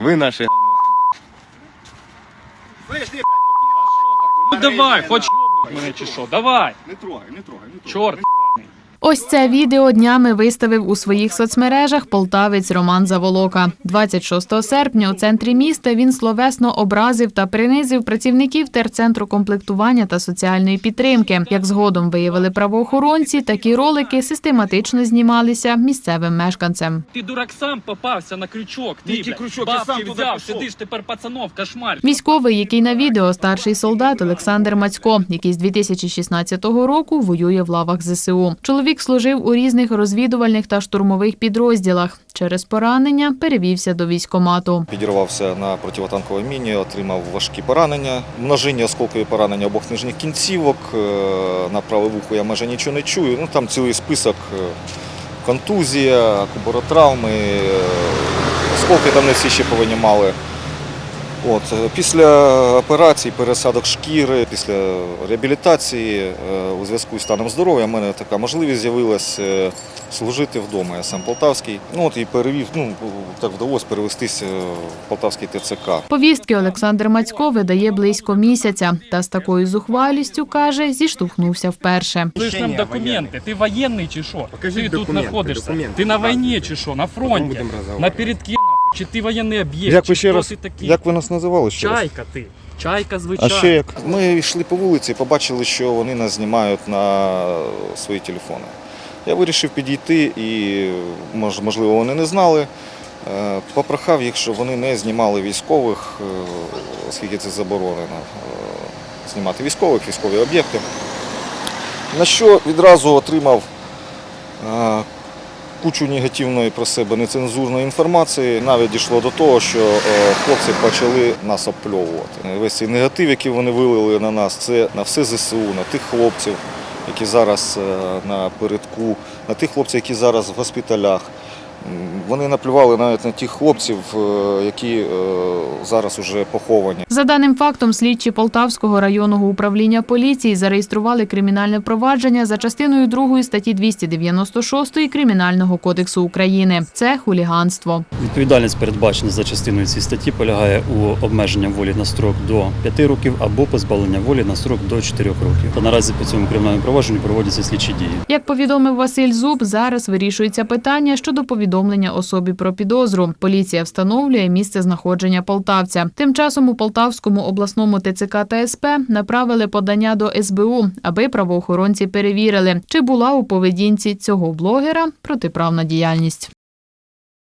Ви наші Ну давай, хоч мене чи що, давай. Не трогай, не трогай, не трогай. Чорт. Ось це відео днями виставив у своїх соцмережах полтавець Роман Заволока. 26 серпня у центрі міста він словесно образив та принизив працівників терцентру комплектування та соціальної підтримки. Як згодом виявили правоохоронці, такі ролики систематично знімалися місцевим мешканцем. Ти дурак сам попався на крючок. Ти Який крючок? Бабки сам туди взяв, пішов. сидиш тепер пацанов, кошмар. Військовий, який на відео старший солдат Олександр Мацько, який з 2016 року воює в лавах ЗСУ. Чоловік служив у різних розвідувальних та штурмових підрозділах. Через поранення перевівся до військомату. Підірвався на противотанковій міні, отримав важкі поранення, множинні осколкові поранення обох нижніх кінцівок. е, На праве вухо я майже нічого не чую. Ну там цілий список е, контузія, куборотравми, е, осколки там не всі ще повинімали. От, е, після операцій, пересадок шкіри, після реабілітації е, у зв'язку з станом здоров'я в мене така можливість з'явилася е, служити вдома. Я сам полтавський. Ну от і перевів, ну так вдалося перевестися в полтавський ТЦК. Повістки Олександр Мацько видає близько місяця. Та з такою зухвалістю каже, зіштовхнувся вперше. Слышь нам документи. Ти воєнний чи що? Покажіть Ти тут знаходишся. Ти на війні чи що? На фронті? будемо. На передки? Чи ти воєнний об'єкт? Як ви ще раз- такий? Як ви нас називали ще раз? Чайка ти. Чайка, А ще як ми йшли по вулиці, побачили, що вони нас знімають на свої телефони. Я вирішив підійти і, можливо, вони не знали. е, Попрохав їх, щоб вони не знімали військових, е, оскільки це заборонено е, знімати військових, військові об'єкти. На що відразу отримав кучу негативної про себе нецензурної інформації. Навіть дійшло до того, що е, хлопці почали нас обпльовувати. Весь цей негатив, який вони вилили на нас, це на все ЗСУ, на тих хлопців, які зараз е, на передку, на тих хлопців, які зараз в госпіталях. Вони наплювали навіть на тих хлопців, е, які е, зараз уже поховані. За даним фактом, слідчі Полтавського районного управління поліції зареєстрували кримінальне провадження за частиною 2 статті 296 Кримінального кодексу України. Це хуліганство. Відповідальність, передбачена за частиною цієї статті, полягає у обмеженні волі на строк до 5 років або позбавлення волі на строк до 4 років. Та наразі по цьому кримінальному провадженню проводяться слідчі дії. Як повідомив Василь Зуб, зараз вирішується питання щодо повідомлення особі про підозру. Поліція встановлює місце знаходження полтавця. Тим часом у Полтавському обласному ТЦК та СП направили подання до СБУ, аби правоохоронці перевірили, чи була у поведінці цього блогера протиправна діяльність.